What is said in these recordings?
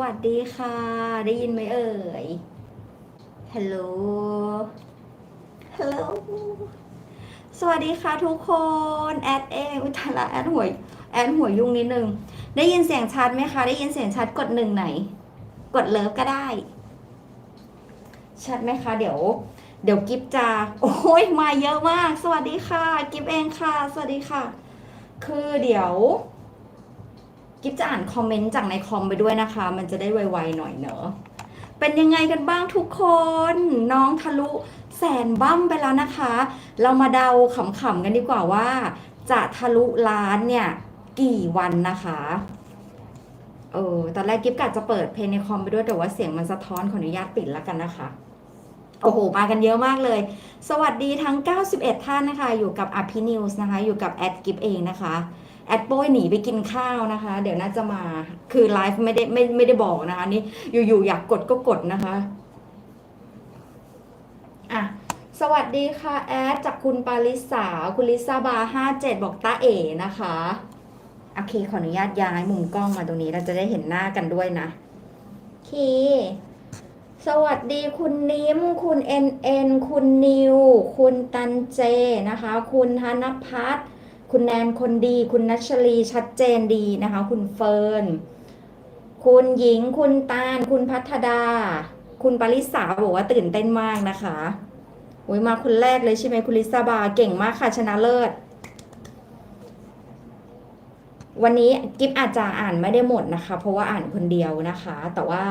วัสดีค่ะ ได้ยินไหมเอ่ย ฮัลโหล ฮัลโหล สวัสดีค่ะทุกคน แอดเองอุตละแอดหัวแอดหัวยุ่งนิดนึง ได้ยินเสียงชัดไหมคะ ได้ยินเสียงชัดกดหนึ่งไหน กดเลิฟก็ได้ ชัดไหมคะ เดี๋ยว เดี๋ยวกิฟจะ โอ้ยมาเยอะมาก สวัสดีค่ะ กิฟเองค่ะ สวัสดีค่ะ คือเดี๋ยว กิฟจะอ่านคอมเมนต์จากในคอมไปด้วยนะคะ มันจะได้ไวๆหน่อยเนอะเป็นยังไงกันบ้างทุกคน น้องทะลุแสนบั้มไปแล้วนะคะ เรามาเดาขำๆกันดีกว่าว่า จะทะลุล้านเนี่ย กี่วันนะคะเออตอนแรกกิฟกะจะเปิดเพลงในคอมไปด้วยแต่ว่าเสียงมันสะท้อนขออนุญาตปิดแล้วกันนะคะ โอ้โห มากันเยอะมากเลย สวัสดีทั้ง 91 ท่านนะคะ อยู่กับอภินิวส์นะคะ อยู่กับแอดกิฟเองนะคะ แอดโป้ยหนีไปกินข้าวนะคะ เดี๋ยวน่าจะมาคือไลฟ์ไม่ได้ไม่ไม่ได้บอกนะคะนี่อยู่ๆอยากกดก็กดนะคะอะสวัสดีค่ะแอดจากคุณปาริสาคุณลิซาบาห้าเจ็ดบอกตาเอ๋นะคะโอเคขออนุญาตย้ายมุมกล้องมาตรงนี้เราจะได้เห็นหน้ากันด้วยนะโอเค สวัสดีคุณนิ้ม คุณเอ็นเอ็นคุณนิว คุณตันเจนะคะ คุณธนพัฒน์ คุณแนนคนดี คุณนัชลีชัดเจนดีนะคะ คุณเฟิร์น คุณหญิง คุณตาล คุณพัฒดา คุณปริสาบอกว่าตื่นเต้นมากนะคะโอ้ยมาคนแรกเลยใช่ไหมคุณลิซาบาเก่งมากค่ะชนะเลิศ วันนี้กิฟอาจจะอ่านไม่ได้หมดนะคะ เพราะว่าอ่านคนเดียวนะคะ แต่ว่า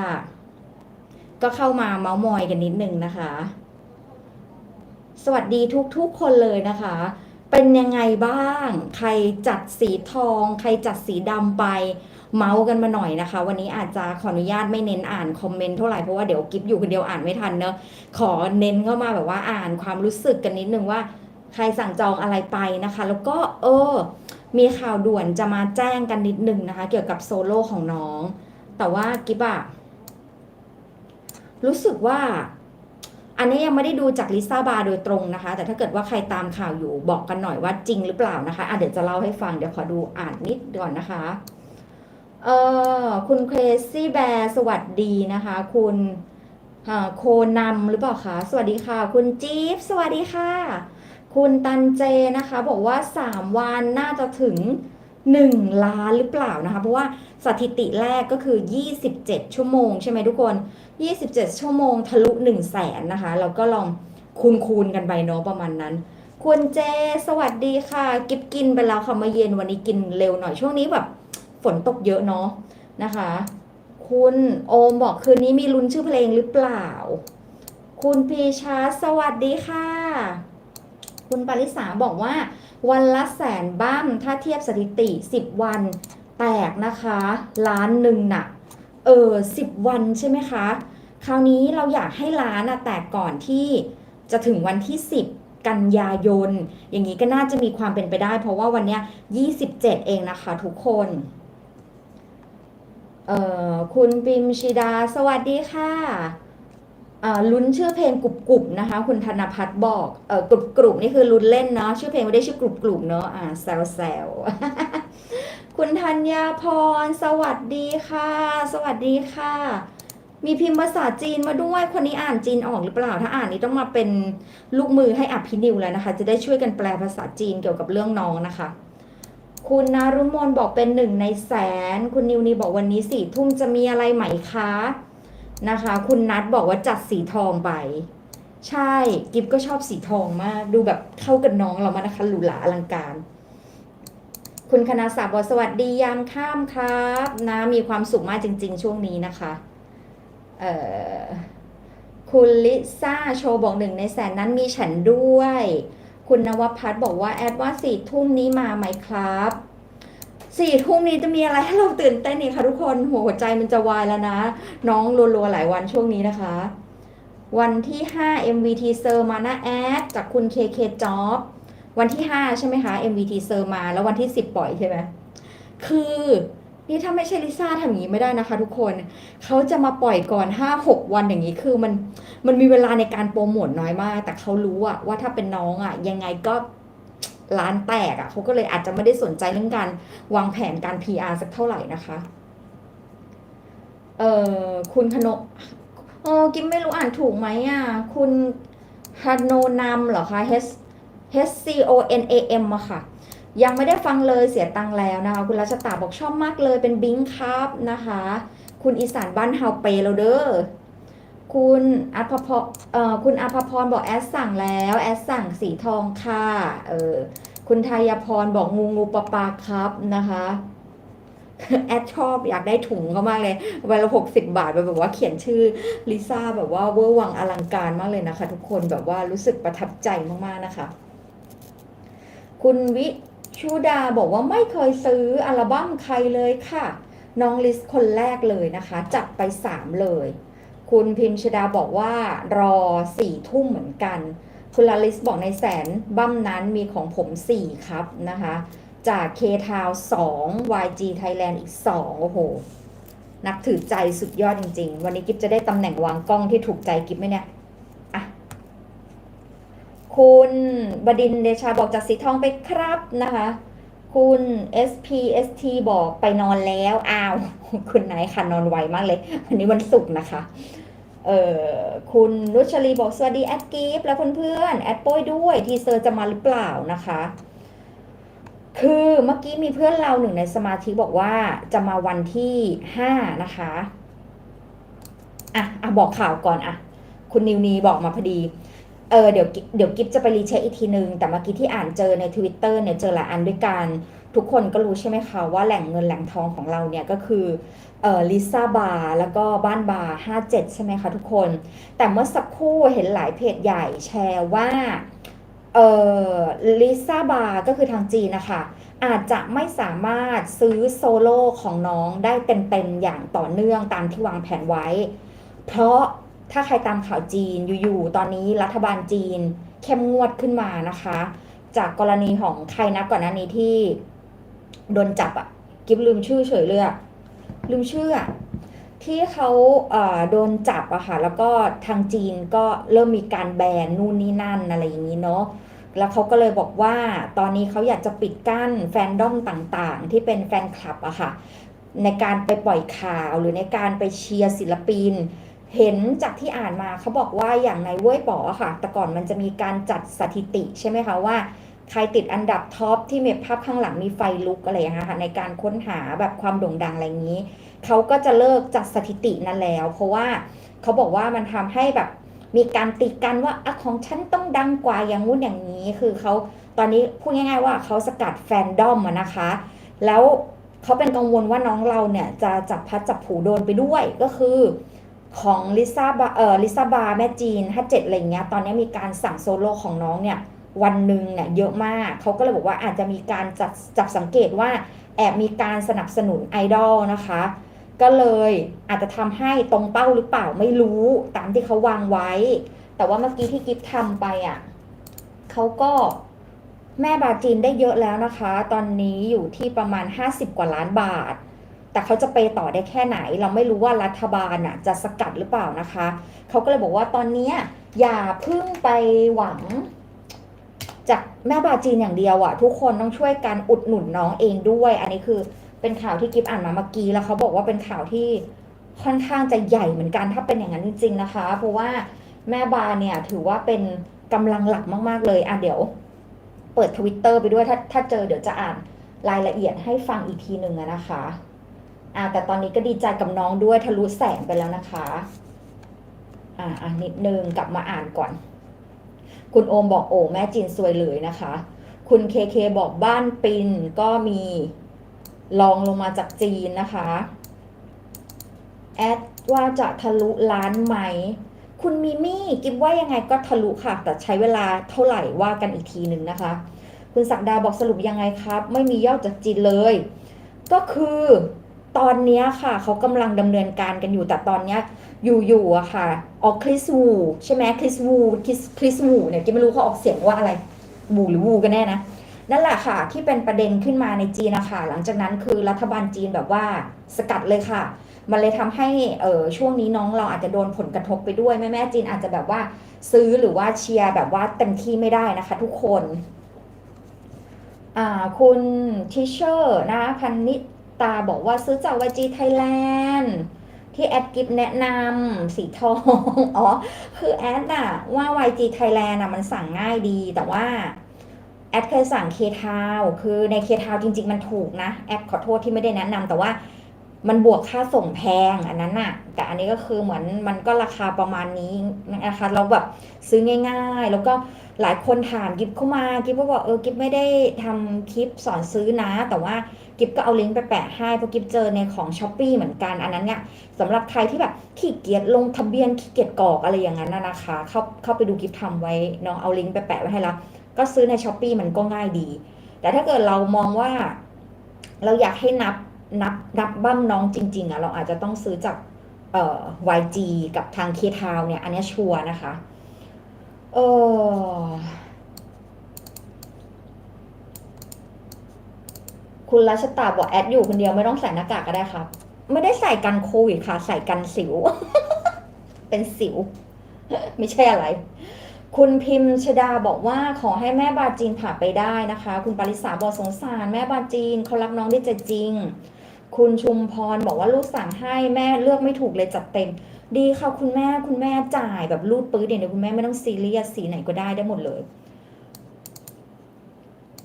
ก็เข้ามาเมาส์มอยกันนิดนึงนะคะ สวัสดีทุกๆคนเลยนะคะ เป็นยังไงบ้าง ใครจัดสีทอง ใครจัดสีดำไป เมาส์กันมาหน่อยนะคะ วันนี้อาจจะขออนุญาตไม่เน้นอ่านคอมเมนต์เท่าไหร่เพราะว่าเดี๋ยวกิฟอยู่คนเดียวอ่านไม่ทันเนอะขอเน้นเข้ามาแบบว่าอ่านความรู้สึกกันนิดนึงว่า ใครสั่งจองอะไรไปนะคะ แล้วก็เออ มีข่าวด่วนจะมาแจ้งกันนิดนึงนะคะ เกี่ยวกับโซโล่ของน้อง แต่ว่ากิฟอะรู้สึกว่า อันนี้ยังไม่ได้ดูจากลิซ่าบาร์โดยตรงนะคะ แต่ถ้าเกิดว่าใครตามข่าวอยู่บอกกันหน่อยว่าจริงหรือเปล่านะคะอะเดี๋ยวจะเล่าให้ฟังเดี๋ยวขอดูอ่านนิดก่อนนะคะ เออคุณเครซี่แบร์สวัสดีนะคะ คุณอ่าโคนำหรือเปล่าคะสวัสดีค่ะ คุณจี๊ฟสวัสดีค่ะ คุณตันเจนะคะ บอกว่า 3 วันน่าจะถึง 1 ล้านหรือเปล่านะคะ เพราะว่าสถิติแรกก็คือ 27 ชั่วโมงใช่ไหมทุกคน 27 ชั่วโมงทะลุ1 0 0 0 0แสนนะคะเราก็ลองคูณคูณกันไปเนาะประมาณนั้น คุณเจสวัสดีค่ะ กิบกินไปแล้วค่ะเมื่อเย็นวันนี้กินเร็วหน่อยช่วงนี้แบบฝนตกเยอะเนาะนะคะ คุณโอมบอกคืนนี้มีลุ้นชื่อเพลงหรือเปล่า คุณพีชาสวัสดีค่ะ คุณปริสาบอกว่า วันละแสนบ้ามถ้าเทียบสถิติ 10 วันแตกนะคะล้านหนึ่งน่ะเออสิบวันใช่ไหมคะ คราวนี้เราอยากให้ล้านอะแตกก่อนที่จะถึงวันที่ 10 กันยายน อย่างนี้ก็น่าจะมีความเป็นไปได้ เพราะว่าวันเนี้ย27 เองนะคะทุกคนเอ่อคุณปิมชิดา สวัสดีค่ะ ลุ้นชื่อเพลงกรุบกรุบนะคะ คุณธนพัฒน์บอกเออกรุบกรุบนี่คือลุ้นเล่นเนาะชื่อเพลงไม่ได้ชื่อกรุบกรุบเนาะอ่าแซวแซวคุณธัญญาพร สวัสดีค่ะ สวัสดีค่ะ มีพิมพ์ภาษาจีนมาด้วยคนนี้อ่านจีนออกหรือเปล่า ถ้าอ่านนี้ต้องมาเป็นลูกมือให้อภินิวแล้วนะคะ จะได้ช่วยกันแปลภาษาจีนเกี่ยวกับเรื่องน้องนะคะคุณนารุมนบอกเป็นหนึ่งในแสน คุณนิวนีบอกวันนี้สี่ทุ่มจะมีอะไรไหมคะ นะคะ คุณนัทบอกว่าจัดสีทองไป ใช่กิฟก็ชอบสีทองมาก ดูแบบเข้ากับน้องเรามานะคะหรูหราอลังการ คุณคณะศักดิ์บอกสวัสดียามข้ามครับนะมีความสุขมากจริง ๆ ช่วงนี้นะคะเอ่อคุณลิซ่าโชว์บอกหนึ่งในแสนนั้นมีฉันด้วย คุณนวพัฒน์บอกว่าแอดว่าสี่ทุ่มนี้มาไหมครับ สี่ทุ่มนี้จะมีอะไรให้เราตื่นเต้นอีกคะทุกคนหัวหัวใจมันจะวายแล้วนะ น้องรัวๆหลายวันช่วงนี้นะคะ วันที่ 5 MVT เซอร์มานะแอดจากคุณ KK Job วันที่ 5 ใช่ไหมคะ MVT เซอร์มาแล้ววันที่ 10 ปล่อยใช่ไหมคือนี่ถ้าไม่ใช่ลิซ่าทำอย่างนี้ไม่ได้นะคะ ทุกคนเขาจะมาปล่อยก่อน5-6วันอย่างนี้คือมันมันมีเวลาในการโปรโมทน้อยมาก แต่เขารู้อะว่าถ้าเป็นน้องอะยังไงก็ ร้านแตกอะเขาก็เลยอาจจะไม่ได้สนใจเรื่องการวางแผนการ PR สักเท่าไหร่นะคะ เออคุณคโนโอ้กิมไม่รู้อ่านถูกไหมอะ คุณฮานโนนามเหรอคะ H H C O N A M อะค่ะ ยังไม่ได้ฟังเลยเสียตังค์แล้วนะคะ คุณรัชตาบอกชอบมากเลยเป็นบิงครับนะคะ คุณอีสานบ้านเฮาเปโลเดอร์ คุณอัภพรเอ่อคุณอภพรบอกแอดสั่งแล้ว แอดสั่งสีทองค่ะเออคุณทายพรบอกงูงูปลาปลาครับนะคะแอดชอบอยากได้ถุงเขามากเลยใบละหกสิบบาทแบบว่าเขียนชื่อลิซ่าแบบว่าเวอร์วังอลังการมากเลยนะคะ ทุกคนแบบว่ารู้สึกประทับใจมากๆนะคะ คุณวิชูดาบอกว่าไม่เคยซื้ออัลบั้มใครเลยค่ะ น้องลิสคนแรกเลยนะคะ จัดไปสามเลย คุณพิมชดาบอกว่ารอสี่ทุ่มเหมือนกัน คุณลาลิสบอกในแสนบั้มนั้นมีของผมสี่ครับนะคะ จาก K Town 2 YG Thailand อีก2โอ้โห นับถือใจสุดยอดจริง ๆ วันนี้กิฟจะได้ตำแหน่งวางกล้องที่ถูกใจกิฟไหมเนี่ยอะคุณบดินเดชาบอกจากสีทองไปครับนะคะ คุณ SPST บอกไปนอนแล้ว อ้าว คุณไหนค่ะนอนไวมากเลย วันนี้วันศุกร์นะคะ เอ่อ คุณนุชลีบอกสวัสดีแอดกิฟและเพื่อนๆ แอดโป้ยด้วย ทีเซอร์จะมาหรือเปล่านะคะ คือเมื่อกี้มีเพื่อนเราหนึ่งในสมาชิกบอกว่าจะมาวันที่ห้านะคะ อะ อะ บอกข่าวก่อนอะ คุณนิวนีบอกมาพอดี เออเดี๋ยวเดี๋ยวกิฟจะไปรีเช็คอีกทีนึง แต่เมื่อกี้ที่อ่านเจอใน Twitter เนี่ยเจอหลายอันด้วยกัน ทุกคนก็รู้ใช่ไหมคะว่าแหล่งเงินแหล่งทองของเราเนี่ยก็คือเออลิซ่าบาร์แล้วก็บ้านบาร์57ใช่ไหมคะทุกคน แต่เมื่อสักครู่เห็นหลายเพจใหญ่แชร์ว่าเออลิซ่าบาร์ก็คือทางจีนนะคะอาจจะไม่สามารถซื้อโซโล่ของน้องได้เต็มๆอย่างต่อเนื่องตามที่วางแผนไว้ เพราะ ถ้าใครตามข่าวจีนอยู่ๆตอนนี้รัฐบาลจีนเข้มงวดขึ้นมานะคะ จากกรณีของใครนะก่อนหน้านี้ที่โดนจับอะกิฟลืมชื่อเฉยเลยอะลืมชื่ออะที่เขาเอ่อโดนจับอะค่ะแล้วก็ทางจีนก็เริ่มมีการแบนนู่นนี่นั่นอะไรอย่างนี้เนาะแล้วเขาก็เลยบอกว่าตอนนี้เขาอยากจะปิดกั้นแฟนด้อมต่างๆ ที่เป็นแฟนคลับอะค่ะในการไปปล่อยข่าวหรือในการไปเชียร์ศิลปิน เห็นจากที่อ่านมาเขาบอกว่าอย่างในเว้ยป๋อค่ะ แต่ก่อนมันจะมีการจัดสถิติใช่ไหมคะว่า ใครติดอันดับท็อปที่เมีภาพข้างหลังมีไฟลุกอะไรอย่างเงี้ยค่ะในการค้นหาแบบความโด่งดังอะไรอย่างนี้ เขาก็จะเลิกจัดสถิตินั้นแล้ว เพราะว่าเขาบอกว่ามันทำให้แบบมีการติดกันว่าอะของฉันต้องดังกว่าอย่างงู้นอย่างนี้ คือเขาตอนนี้พูดง่าย ๆ ว่าเขาสกัดแฟนดอมนะคะ แล้วเขาเป็นกังวลว่าน้องเราเนี่ยจะจับพัดจับผูโดนไปด้วยก็คือ ของลิซ่าบาเอ่อลิซ่าบาแม่จีนห้าเจ็ดอะไรเงี้ยตอนนี้มีการสั่งโซโล่ของน้องเนี่ยวันหนึ่งเนี่ยเยอะมาก เขาก็เลยบอกว่าอาจจะมีการจับจับสังเกตว่าแอบมีการสนับสนุนไอดอลนะคะ ก็เลยอาจจะทำให้ตรงเป้าหรือเปล่าไม่รู้ตามที่เขาวางไว้ แต่ว่าเมื่อกี้ที่กิฟทำไปอะเขาก็แม่บาจีนได้เยอะแล้วนะคะ ตอนนี้อยู่ที่ประมาณ 50 กว่าล้านบาท แต่เขาจะไปต่อได้แค่ไหน เราไม่รู้ว่ารัฐบาลน่ะจะสกัดหรือเปล่านะคะ เขาก็เลยบอกว่าตอนนี้อย่าเพึ่งไปหวัง จากแม่บาจีนอย่างเดียวอะทุกคนต้องช่วยกันอุดหนุนน้องเองด้วย อันนี้คือเป็นข่าวที่กิฟอ่านมาเมื่อกี้แล้วเขาบอกว่าเป็นข่าวที่ค่อนข้างจะใหญ่เหมือนกันถ้าเป็นอย่างนั้นจริง ๆ นะคะ เพราะว่าแม่บาเนี่ยถือว่าเป็นกำลังหลักมาก ๆ เลยอะเดี๋ยว เปิดทวิตเตอร์ไปด้วยถ้าถ้าเจอเดี๋ยวจะอ่านรายละเอียดให้ฟังอีกทีหนึ่งนะคะ อะแต่ตอนนี้ก็ดีใจกับน้องด้วยทะลุแสนไปแล้วนะคะ อะอะนิดนึงกลับมาอ่านก่อน คุณโอมบอกโอ้แม่จีนซวยเลยนะคะ คุณเคเคบอกบ้านปินก็มีลองลงมาจากจีนนะคะ แอดว่าจะทะลุล้านไหม คุณมิมี่กิฟว่ายังไงก็ทะลุค่ะ แต่ใช้เวลาเท่าไหร่ว่ากันอีกทีหนึ่งนะคะ คุณศักดาบอกสรุปยังไงครับ ไม่มียอดจากจีนเลย ก็คือ ตอนนี้ค่ะเขากำลังดำเนินการกันอยู่แต่ตอนนี้อยู่ๆอะค่ะออกคริสวูใช่ไหมคริสวูคริสคริสวูเนี่ยกินไม่รู้เขาออกเสียงว่าอะไรบูหรือวูกันแน่นะนั่นแหละค่ะ ที่เป็นประเด็นขึ้นมาในจีนนะคะหลังจากนั้นคือรัฐบาลจีนแบบว่าสกัดเลยค่ะ มันเลยทำให้เออช่วงนี้น้องเราอาจจะโดนผลกระทบไปด้วยแม่แม่จีนอาจจะแบบว่าซื้อหรือว่าเชียร์แบบว่าเต็มที่ไม่ได้นะคะ ทุกคน อ่าคุณทิเชอร์นะคะพันนิ ตาบอกว่าซื้อจากวจีไทยแลนด์ที่แอดกิฟแนะนำสีทอง อ๋อ คือแอดอะว่า YG Thailand อะมันสั่งง่ายดี แต่ว่า แอดเคยสั่งเคทาว คือในเคทาวจริง ๆ มันถูกนะ แอดขอโทษที่ไม่ได้แนะนำแต่ว่า มันบวกค่าส่งแพงอันนั้นน่ะแต่อันนี้ก็คือเหมือนมันก็ราคาประมาณนี้นะคะเราแบบซื้อง่าย ๆ แล้วก็หลายคนถามกิฟเข้ามากิฟก็บอกเออกิฟไม่ได้ทำคลิปสอนซื้อนะ แต่ว่ากิฟก็เอาลิงก์ไปแปะให้เพราะกิฟเจอในของช้อปปีเหมือนกันอันนั้นเนี่ยสำหรับใครที่แบบขี้เกียจลงทะเบียนขี้เกียจกรอกอะไรอย่างนั้นนะคะ เข้าเข้าไปดูกิฟทำไว้น้องเอาลิงก์ไปแปะไว้ให้แล้วก็ซื้อในช้อปปีมันก็ง่ายดี แต่ถ้าเกิดเรามองว่า เราอยากให้นับ นับนับบ้างน้องจริง ๆอะเราอาจจะต้องซื้อจากเอ่อ YG กับทางเคทาวเนี่ย อันนี้ชัวร์นะคะเออคุณรัชตาบอกแอดอยู่คนเดียวไม่ต้องใส่หน้ากากก็ได้ครับ ไม่ได้ใส่กันโควิดค่ะ ใส่กันสิว เป็นสิว ไม่ใช่อะไร คุณพิมพ์ชดาบอกว่าขอให้แม่บาจีนผ่าไปได้นะคะ คุณปริษาบอกสงสาร แม่บาจีนเขารักน้องได้ใจจริง คุณชุมพรบอกว่าลูกสั่งให้แม่เลือกไม่ถูกเลยจัดเต็ม ดีค่ะคุณแม่คุณแม่จ่ายแบบรูดปื้ดเดี๋ยวคุณแม่ไม่ต้องซีเรียสสีไหนก็ได้ได้หมดเลย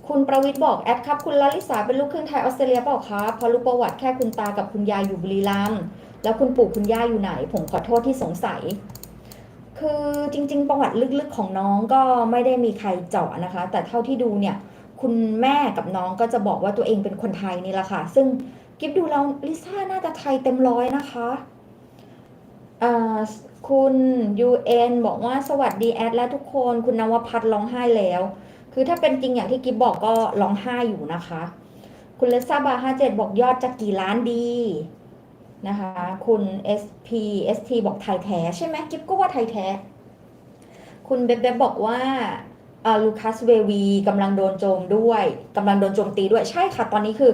คุณประวิทย์บอกแอดครับ คุณลลิสาเป็นลูกครึ่งไทยออสเตรเลียเปล่าครับเพราะรู้ประวัติแค่คุณตากับคุณยายอยู่บุรีรัมย์แล้วคุณปู่คุณย่าอยู่ไหน ผมขอโทษที่สงสัย คือจริง ๆ ประวัติลึกๆของน้องก็ไม่ได้มีใครเจาะนะคะ แต่เท่าที่ดูเนี่ย คุณแม่กับน้องก็จะบอกว่าตัวเองเป็นคนไทยนี่แหละค่ะ ซึ่ง กิฟดูแล้วลิซ่าน่าจะไทยเต็มร้อยนะคะอ่าคุณ UN บอกว่าสวัสดีแอดและทุกคนคุณนวพัฒน์ร้องไห้แล้ว คือถ้าเป็นจริงอย่างที่กิฟบอกก็ร้องไห้อยู่นะคะ คุณเลซ่าบาห้าเจ็ดบอกยอดจะกี่ล้านดีนะคะ คุณ SP ST บอกไทยแท้ใช่ไหมกิฟก็ว่าไทยแท้ คุณเบบเบบบอกว่า ลูคัสเววีกำลังโดนโจมด้วยกำลังโดนโจมตีด้วยใช่ค่ะ ตอนนี้คือ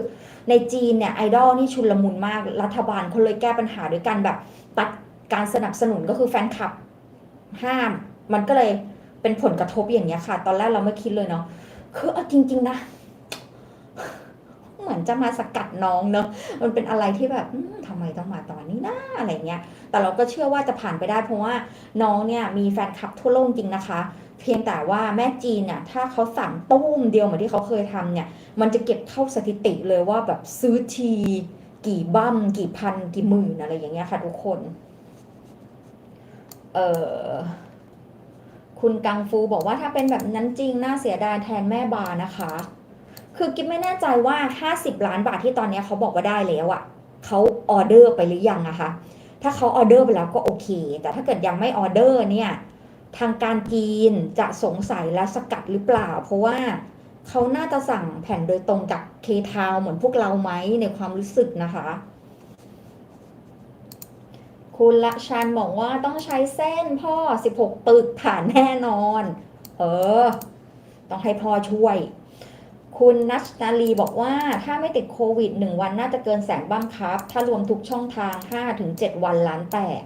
ในจีนเนี่ยไอดอลนี่ชุนลมุนมากรัฐบาลเขาเลยแก้ปัญหาด้วยการแบบตัดการสนับสนุนก็คือแฟนคลับห้าม มันก็เลยเป็นผลกระทบอย่างเงี้ยค่ะ ตอนแรกเราไม่คิดเลยเนาะคือเอาจริง ๆ นะ เหมือนจะมาสกัดน้องเนาะมันเป็นอะไรที่แบบอืมทำไมต้องมาตอนนี้นะอะไรเงี้ย แต่เราก็เชื่อว่าจะผ่านไปได้เพราะว่าน้องเนี่ยมีแฟนคลับทั่วโลกจริงนะคะ เพียงแต่ว่าแม่จีนเนี่ยถ้าเขาสั่งตุ้มเดียวเหมือนที่เขาเคยทำเนี่ย มันจะเก็บเข้าสถิติเลยว่าแบบซื้อทีกี่บั้มกี่พันกี่หมื่นอะไรอย่างเงี้ยค่ะทุกคน เออคุณกังฟูบอกว่าถ้าเป็นแบบนั้นจริง น่าเสียดายแทนแม่บานะคะ คือกิ๊บไม่แน่ใจว่า 50 ล้านบาทที่ตอนนี้เขาบอกว่าได้แล้วอะ่ะเขาออเดอร์ไปหรือยังอะคะ ถ้าเขาออเดอร์ไปแล้วก็โอเค แต่ถ้าเกิดยังไม่ออเดอร์เนี่ย ทางการจีนจะสงสัยและสกัดหรือเปล่า เพราะว่าเขาน่าจะสั่งแผ่นโดยตรงจากเคทาวเหมือนพวกเราไหมในความรู้สึกนะคะ คุณละชันบอกว่าต้องใช้เส้นพ่อ 16 ปึกผ่านแน่นอน เออ ต้องให้พ่อช่วย คุณนัชนาลีบอกว่าถ้าไม่ติดโควิด 1 วันน่าจะเกินแสนบ้างครับ ถ้ารวมทุกช่องทาง 5-7 วันล้านแตก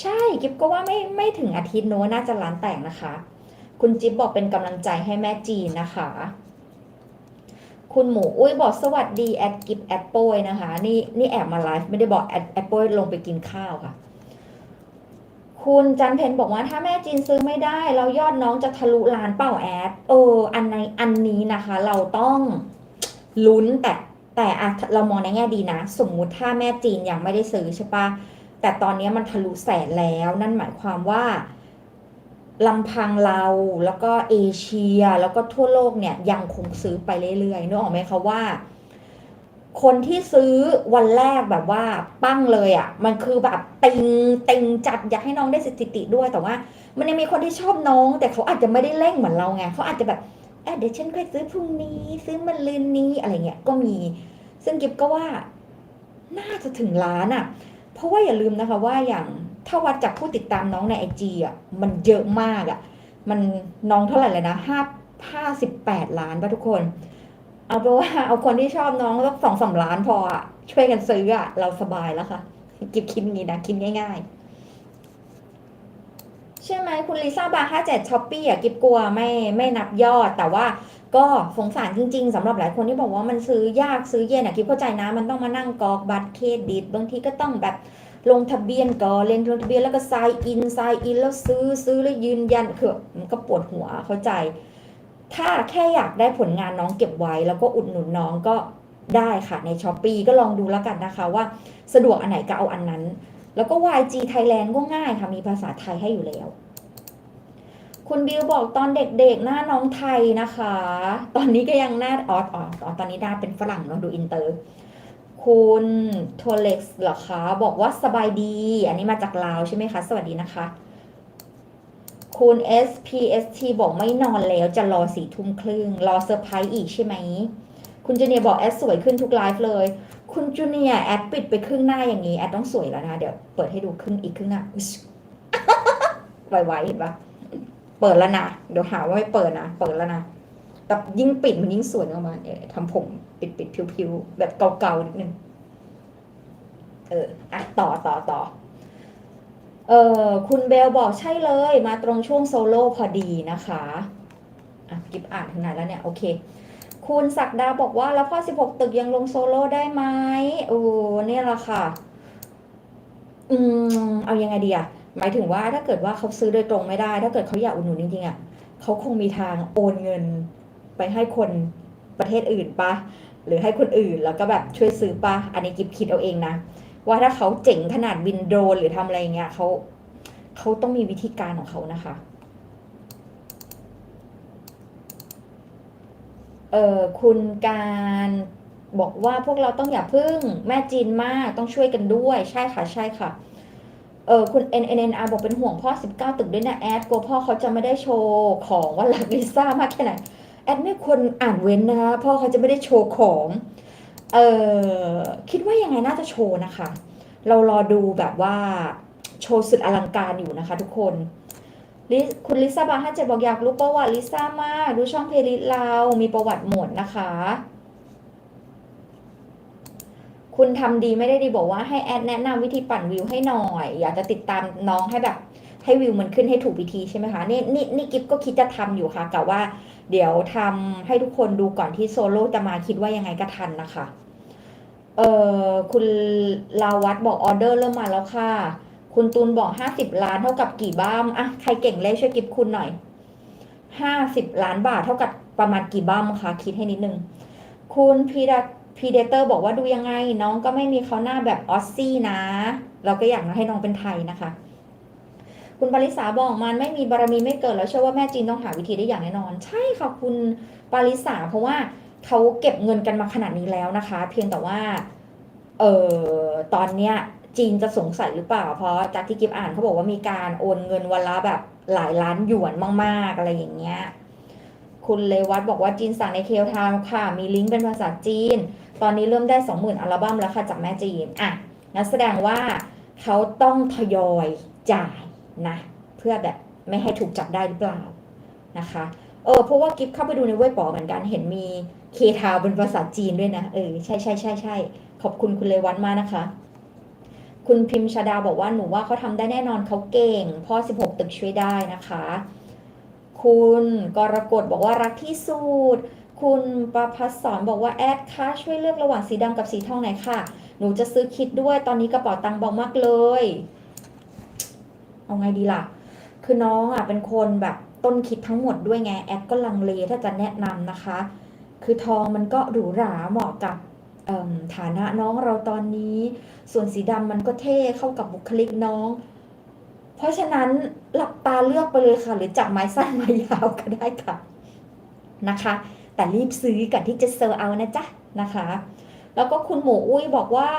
ใช่กิฟก็ว่าไม่ไม่ถึงอาทิตย์โน้น่าจะล้านแตกนะคะ คุณจิ๊บบอกเป็นกำลังใจให้แม่จีนนะคะ คุณหมูอุ้ยบอกสวัสดีแอดกิฟแอดโป้ยนะคะ นี่นี่แอบมาไลฟ์ไม่ได้บอกแอดแอดโป้ยลงไปกินข้าวค่ะ คุณจันเพนบอกว่าถ้าแม่จีนซื้อไม่ได้แล้วยอดน้องจะทะลุล้านเป่าแอดเอออันในอันนี้นะคะ เราต้องลุ้นแต่แต่อะเรามองในแง่ดีนะ สมมุติถ้าแม่จีนยังไม่ได้ซื้อใช่ปะ แต่ตอนนี้มันทะลุแสนแล้ว นั่นหมายความว่าลำพังเราแล้วก็เอเชียแล้วก็ทั่วโลกเนี่ยยังคงซื้อไปเรื่อยๆนึกออกไหมคะว่า คนที่ซื้อวันแรกแบบว่าปั้งเลยอะ่ะ มันคือแบบติงติงจัดอยากให้น้องได้สถิติด้วยแต่ว่า มันยังมีคนที่ชอบน้อง แต่เขาอาจจะไม่ได้เร่งเหมือนเราไงเขาอาจจะแบบเอเดี๋ยวฉันค่อยซื้อพรุ่งนี้ ซื้อมันลืนนี้อะไรเงี้ยก็มี ซึ่งกิฟก็ว่า น่าจะถึงล้านอะ่ะ เพราะว่าอย่าลืมนะคะว่าอย่างถ้าวัดจากผู้ติดตามน้องในไอจีอะมันเยอะมากอะ มันน้องเท่าไหร่เลยนะห้าห้าสิบแปดล้านป่ะทุกคน เอาเป็นว่าเอาคนที่ชอบน้องสักสองสามล้านพออะช่วยกันซื้ออะเราสบายแล้วค่ะกิบคิดงี้นะคิดง่าย ๆ ใช่ไหมคุณลิซ่าบาร์ห้าเจ็ดช้อปปี้อะกิบกลัวไม่ไม่นับยอด แต่ว่าก็สงสารจริง ๆสำหรับหลายคนที่บอกว่ามันซื้อยากซื้อเย็นอะกิบเข้าใจนะ มันต้องมานั่งกรอกบัตรเครดิต บางทีก็ต้องแบบลงทะเบียนก่อนเรียนลงทะเบียนแล้วก็ sign in sign in แล้วซื้อซื้อแล้วยืนยันคือมันก็ปวดหัวเข้าใจ ถ้าแค่อยากได้ผลงานน้องเก็บไว้ แล้วก็อุดหนุนน้องก็ได้ค่ะในช้อปปีก็ลองดูแล้วกันนะคะว่า สะดวกอันไหนก็เอาอันนั้น แล้วก็ YG Thailand ก็ง่ายค่ะ มีภาษาไทยให้อยู่แล้ว คุณบิวบอกตอนเด็กๆ หน้าน้องไทยนะคะ ตอนนี้ก็ยังหน้าออดออดตอนนี้หน้าเป็นฝรั่งเนาะดูอินเตอร์ คุณโทเล็กซ์เหรอคะ บอกว่าสบายดี อันนี้มาจากลาวใช่ไหมคะ สวัสดีนะคะ คุณ SPST บอกไม่นอนแล้วจะรอสี่ทุ่มครึ่ง รอเซอร์ไพรส์อีกใช่ไหม คุณเจเนียบอกแอดสวยขึ้นทุกไลฟ์เลย คุณจูเนียแอดปิดไปครึ่งหน้าอย่างนี้ แอดต้องสวยแล้วนะเดี๋ยวเปิดให้ดูครึ่งอีกครึ่งหน้าไวๆเห็นปะเปิดแล้วนะเดี๋ยวหาว่าไม่เปิดนะเปิดแล้วนะแต่ยิ่งปิดมันยิ่งสวยออกมาเออทำผมปิดปิดผิวๆแบบเก่าๆนิดนึงเอออะต่อต่อต่อเออคุณเบลบอกใช่เลย มาตรงช่วงโซโล่พอดีนะคะอะกิบอ่านถึงไหนแล้วเนี่ย โอเค คุณศักดาบอกว่าแล้วพ่อ 16 ตึกยังลงโซโล่ได้ไหมโอ้เนี่ยแหละค่ะ อืม เอายังไงดีอะหมายถึงว่าถ้าเกิดว่าเขาซื้อโดยตรงไม่ได้ ถ้าเกิดเขาอยากอุดหนุนจริงๆอะเขาคงมีทางโอนเงินไปให้คนประเทศอื่นปะหรือให้คนอื่นแล้วก็แบบช่วยซื้อปะอันนี้กิบคิดเอาเองนะ ว่าถ้าเขาเจ๋งขนาดบินโดรนหรือทำอะไรเงี้ยเขาเขาต้องมีวิธีการของเขานะคะ เออคุณการบอกว่าพวกเราต้องอย่าพึ่งแม่จีนมากต้องช่วยกันด้วยใช่ค่ะใช่ค่ะเออคุณ N N N R บอกเป็นห่วงพ่อ 19 ตึกด้วยนะแอดกลัวพ่อเขาจะไม่ได้โชว์ของว่ารักลิซ่ามากแค่ไหนแอดไม่ควรอ่านเว้นนะคะพ่อเขาจะไม่ได้โชว์ของเออคิดว่ายังไงน่าจะโชว์นะคะ เรารอดูแบบว่าโชว์สุดอลังการอยู่นะคะทุกคน คุณลิซ่าบาห้าเจ็ดบอกอยากรู้ประวัติลิซ่ามาก ดูช่องเพลย์ลิสเรา มีประวัติหมดนะคะ คุณทำดีไม่ได้ดีบอกว่าให้แอดแนะนำวิธีปั่นวิวให้หน่อย อยากจะติดตามน้องให้แบบให้วิวมันขึ้นให้ถูกวิธีใช่ไหมคะ นี่นี่นี่กิฟก็คิดจะทำอยู่ค่ะกะว่า เดี๋ยวทำให้ทุกคนดูก่อนที่โซโล่จะมาคิดว่ายังไงก็ทันนะคะ เออคุณลาวัตบอกออเดอร์เริ่มมาแล้วค่ะ คุณตูนบอกห้าสิบล้านเท่ากับกี่บ้ามอะใครเก่งเลขช่วยกิฟคุณหน่อยห้าสิบล้านบาทเท่ากับประมาณกี่บ้ามคะคิดให้นิดนึง คุณพีดาพีเดเตอร์บอกว่าดูยังไง น้องก็ไม่มีเขาหน้าแบบออสซี่นะ เราก็อยากให้น้องเป็นไทยนะคะ คุณปริสาบอกมันไม่มีบารมีไม่เกิดแล้วเชื่อว่าแม่จีนต้องหาวิธีได้อย่างแน่นอน ใช่ค่ะคุณปริสาเพราะว่าเขาเก็บเงินกันมาขนาดนี้แล้วนะคะ เพียงแต่ว่าเออตอนเนี้ย จีนจะสงสัยหรือเปล่า เพราะจากที่กิฟอ่านเขาบอกว่ามีการโอนเงินวันละแบบหลายล้านหยวนมากๆ อะไรอย่างเงี้ยคุณเลวัตบอกว่าจีนสั่งในเคลทาวค่ะ มีลิงก์เป็นภาษาจีน ตอนนี้เริ่มได้ 20,000 อัลบั้มแล้วค่ะจากแม่จีน อะงั้นแสดงว่าเขาต้องทยอยจ่ายนะ เพื่อแบบไม่ให้ถูกจับได้หรือเปล่านะคะ เออเพราะว่ากิฟเข้าไปดูในเว็บปอเหมือนกันเห็นมีเคทาวเป็นภาษาจีนด้วยนะ เออ ใช่ใช่ใช่ใช่ขอบคุณคุณเลวัตมากนะคะ คุณพิมพ์ชาดาบอกว่าหนูว่าเขาทำได้แน่นอนเขาเก่ง พ่อ 16 ตึกช่วยได้นะคะ คุณกรกฎบอกว่ารักที่สุดคุณประพัสสอนบอกว่าแอดคะช่วยเลือกระหว่างสีดำกับสีทองหน่อยค่ะ หนูจะซื้อคิดด้วยตอนนี้กระเป๋าตังค์เบามากเลย เอาไงดีล่ะ คือน้องอะเป็นคนแบบต้นคิดทั้งหมดด้วยไงแอดก็ลังเลถ้าจะแนะนำนะคะ คือทองมันก็หรูหราเหมาะกับ ฐานะน้องเราตอนนี้ ส่วนสีดำมันก็เท่เข้ากับบุคลิกน้อง เพราะฉะนั้นหลับตาเลือกไปเลยค่ะ หรือจับไม้สั้นไม้ยาวก็ได้ค่ะนะคะ แต่รีบซื้อกันที่จะเซอร์เอานะจ๊ะนะคะ แล้วก็คุณหมูอุ้ยบอกว่า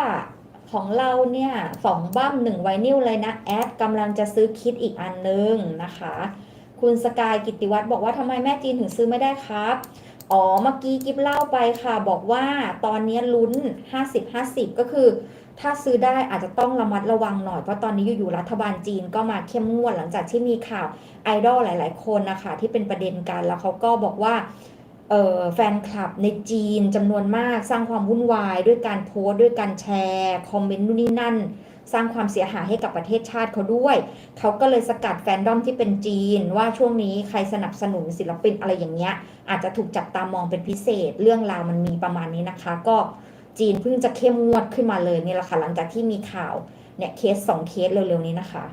ของเราเนี่ยสองบั้มหนึ่งไวนิลเลยนะแอดกำลังจะซื้อคิดอีกอันนึงนะคะ คุณสกายกิติวัตรบอกว่าทำไมแม่จีนถึงซื้อไม่ได้ครับ อ๋อ เมื่อกี้กิฟเล่าไปค่ะ บอกว่าตอนนี้ลุ้น 50-50 ก็คือ ถ้าซื้อได้อาจจะต้องระมัดระวังหน่อย เพราะตอนนี้อยู่ๆรัฐบาลจีนก็มาเข้มงวดหลังจากที่มีข่าวไอดอลหลาย ๆ คนนะคะที่เป็นประเด็นกันแล้วเขาก็บอกว่าเแฟนคลับในจีนจำนวนมากสร้างความวุ่นวาย ด้วยการโพสต์ด้วยการแชร์ คอมเมนต์นู่นนี่นั่น สร้างความเสียหายให้กับประเทศชาติเขาด้วย เขาก็เลยสกัดแฟนดอมที่เป็นจีน ว่าช่วงนี้ใครสนับสนุนศิลปินอะไรอย่างเงี้ย อาจจะถูกจับตามองเป็นพิเศษ เรื่องราวมันมีประมาณนี้นะคะ ก็จีนเพิ่งจะเข้มงวดขึ้นมาเลยนี่แหละค่ะหลังจากที่มีข่าวเนี่ยเคสสองเคสเร็วๆนี้นะคะ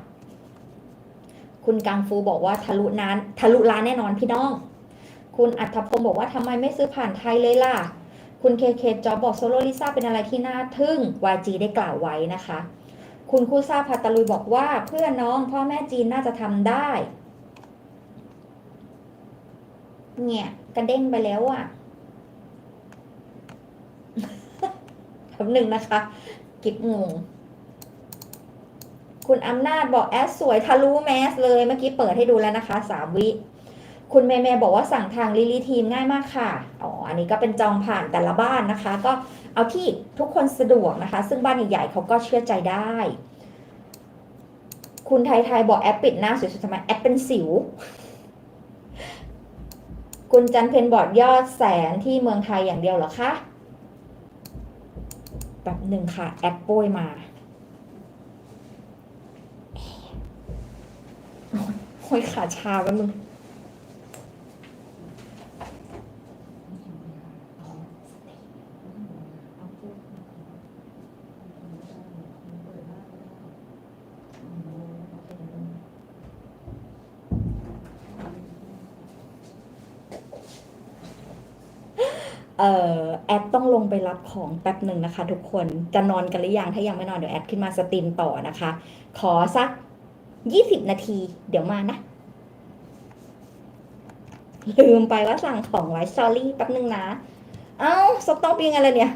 คุณกังฟูบอกว่าทะลุนานทะลุล้านแน่นอนพี่น้อง คุณอัธพงศ์บอกว่าทำไมไม่ซื้อผ่านไทยเลยล่ะ คุณเคเคจอบบอกโซโลลิซ่าเป็นอะไรที่น่าทึ่ง YG ได้กล่าวไว้นะคะ คุณคูซาพัตะลุยบอกว่าเพื่อนน้องพ่อแม่จีนน่าจะทำได้ เนี่ยกระเด้งไปแล้วอะ่ะคำหนึ่งนะคะ กิบงง คุณอำนาจบอกแอสสวยทะลุแมสเลยเมื่อกี้เปิดให้ดูแล้วนะคะสามวิ คุณเมย์เมย์บอกว่าสั่งทางลิลี่ทีมง่ายมากค่ะ อ๋อ อันนี้ก็เป็นจองผ่านแต่ละบ้านนะคะ ก็ เอาที่ทุกคนสะดวกนะคะ ซึ่งบ้านใหญ่ๆเขาก็เชื่อใจได้ คุณไทยไทยบอกแอปปิดหน้าสวยๆทำไมแอปเป็นสิว คุณจันเพนบอกยอดแสนที่เมืองไทยอย่างเดียวเหรอคะแบบหนึ่งค่ะ แอปโป้ยมาโอ้ยขาชาแล้วมึง แอดต้องลงไปรับของแป๊บหนึ่งนะคะ ทุกคนจะนอนกันหรือยังถ้ายังไม่นอนเดี๋ยวแอดขึ้นมาสตรีมต่อนะคะ ขอสักยี่สิบนาที เดี๋ยวมานะ ลืมไปว่าสั่งของไว้ sorry แป๊บหนึ่งนะ เอ้าสต็อปยังไงล่ะเนี่ย